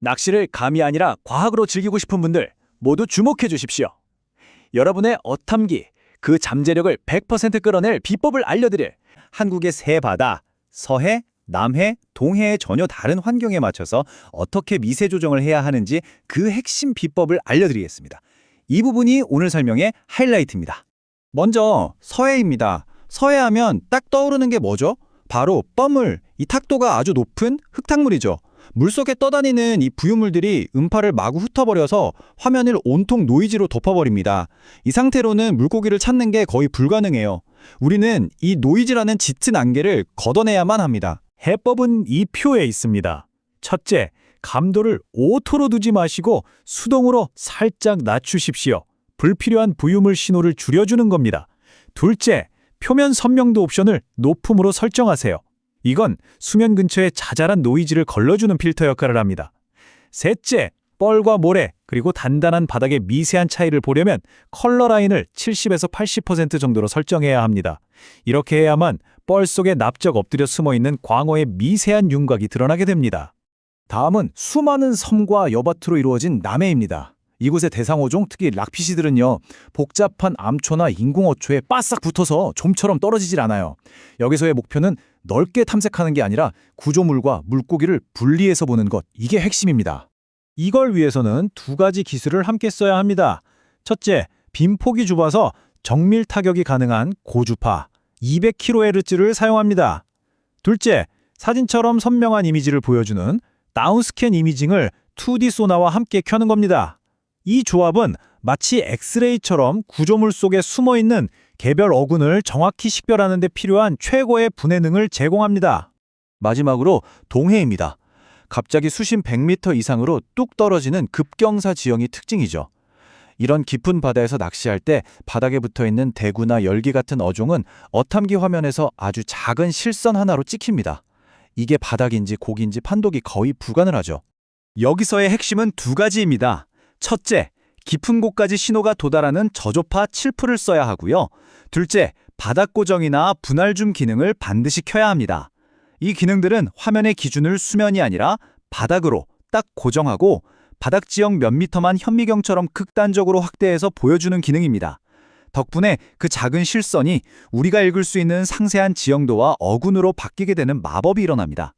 낚시를 감이 아니라 과학으로 즐기고 싶은 분들 모두 주목해 주십시오. 여러분의 어탐기, 그 잠재력을 100% 끌어낼 비법을 알려드릴 한국의 세 바다, 서해, 남해, 동해의 전혀 다른 환경에 맞춰서 어떻게 미세 조정을 해야 하는지 그 핵심 비법을 알려드리겠습니다. 이 부분이 오늘 설명의 하이라이트입니다. 먼저 서해입니다. 서해하면 딱 떠오르는 게 뭐죠? 바로 뻐물, 이 탁도가 아주 높은 흙탕물이죠. 물속에 떠다니는 이 부유물들이 음파를 마구 흩어버려서 화면을 온통 노이즈로 덮어버립니다. 이 상태로는 물고기를 찾는 게 거의 불가능해요. 우리는 이 노이즈라는 짙은 안개를 걷어내야만 합니다. 해법은 이 표에 있습니다. 첫째, 감도를 오토로 두지 마시고 수동으로 살짝 낮추십시오. 불필요한 부유물 신호를 줄여주는 겁니다. 둘째, 표면 선명도 옵션을 높음으로 설정하세요. 이건 수면 근처에 자잘한 노이즈를 걸러주는 필터 역할을 합니다. 셋째, 뻘과 모래 그리고 단단한 바닥의 미세한 차이를 보려면 컬러 라인을 70에서 80% 정도로 설정해야 합니다. 이렇게 해야만 뻘 속에 납작 엎드려 숨어 있는 광어의 미세한 윤곽이 드러나게 됩니다. 다음은 수많은 섬과 여밭으로 이루어진 남해입니다. 이곳의 대상어종, 특히 락피시들은요, 복잡한 암초나 인공어초에 바싹 붙어서 좀처럼 떨어지질 않아요. 여기서의 목표는 넓게 탐색하는 게 아니라 구조물과 물고기를 분리해서 보는 것, 이게 핵심입니다. 이걸 위해서는 두 가지 기술을 함께 써야 합니다. 첫째, 빈폭이 좁아서 정밀 타격이 가능한 고주파 200kHz를 사용합니다. 둘째, 사진처럼 선명한 이미지를 보여주는 다운스캔 이미징을 2D 소나와 함께 켜는 겁니다. 이 조합은 마치 엑스레이처럼 구조물 속에 숨어 있는 개별 어군을 정확히 식별하는 데 필요한 최고의 분해능을 제공합니다. 마지막으로 동해입니다. 갑자기 수심 100m 이상으로 뚝 떨어지는 급경사 지형이 특징이죠. 이런 깊은 바다에서 낚시할 때 바닥에 붙어 있는 대구나 열기 같은 어종은 어탐기 화면에서 아주 작은 실선 하나로 찍힙니다. 이게 바닥인지 고기인지 판독이 거의 불가능 하죠. 여기서의 핵심은 두 가지입니다. 첫째, 깊은 곳까지 신호가 도달하는 저조파 7풀을 써야 하고요. 둘째, 바닥 고정이나 분할 줌 기능을 반드시 켜야 합니다. 이 기능들은 화면의 기준을 수면이 아니라 바닥으로 딱 고정하고 바닥 지형 몇 미터만 현미경처럼 극단적으로 확대해서 보여주는 기능입니다. 덕분에 그 작은 실선이 우리가 읽을 수 있는 상세한 지형도와 어군으로 바뀌게 되는 마법이 일어납니다.